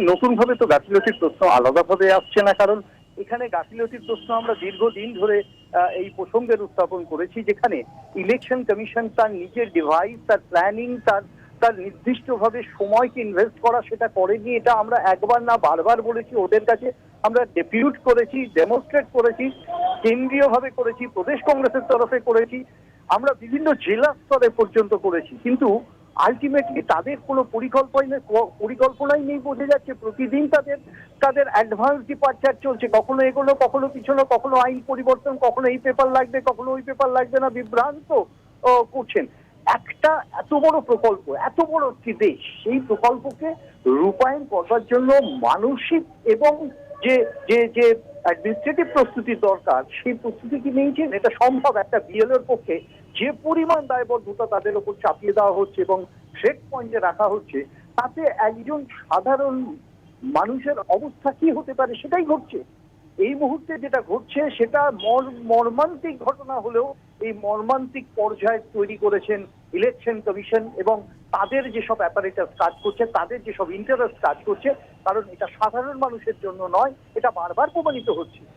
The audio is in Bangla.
নতুন ভাবে তো গাফিলতির প্রশ্ন আলাদাভাবে আসছে না, কারণ এখানে গাফিলতির প্রশ্ন আমরা দীর্ঘদিন ধরে এই প্রসঙ্গের উত্থাপন করেছি, যেখানে ইলেকশন কমিশন তার নিজের ডিভাইস তার প্ল্যানিং তার তার নির্দিষ্টভাবে সময়কে ইনভেস্ট করা সেটা করেনি। এটা আমরা একবার না বারবার বলেছি, ওদের কাছে আমরা ডেপিউট করেছি ডেমনস্ট্রেট করেছি, কেন্দ্রীয়ভাবে করেছি, প্রদেশ কংগ্রেসের তরফে করেছি, আমরা বিভিন্ন জেলা স্তরে পর্যন্ত করেছি। কিন্তু আলটিমেটলি তাদের কোনো পরিকল্পনা পরিকল্পনাই নেই বোঝা যাচ্ছে। প্রতিদিন তাদের তাদের অ্যাডভান্স ডিপার্চার চলছে। কখনো এগুলো, কখনো পিছনো কখনো আইন পরিবর্তন, কখনো এই পেপার লাগবে, কখনো ওই পেপার লাগবে না। বিভ্রান্ত করছেন। একটা এত বড় প্রকল্প, এত বড় একটি দেশ, সেই প্রকল্পকে রূপায়ণ করবার জন্য মানসিক এবং যে যে যে অ্যাডমিনিস্ট্রেটিভ প্রস্তুতি দরকার, সেই প্রস্তুতি কি নিয়েছেন এটা সম্ভব একটা বিএলওর পক্ষে যে পরিমাণ দায়বদ্ধতা তাদের উপর চাপিয়ে দেওয়া হচ্ছে এবং চেক পয়েন্টে রাখা হচ্ছে, তাতে একজন সাধারণ মানুষের অবস্থা কি হতে পারে সেটাই ঘটছে। এই মুহূর্তে যেটা ঘটছে, সেটা মর- মর্মান্তিক ঘটনা হলেও এই মর্মান্তিক পর্যায়ে তৈরি করেছেন ইলেকশন কমিশন এবং তাদের যেসব অ্যাপারেটাস কাজ করছে, তাদের যেসব ইন্টারেস্ট কাজ করছে, কারণ এটা সাধারণ মানুষের জন্য নয়, এটা বারবার প্রমাণিত হচ্ছে।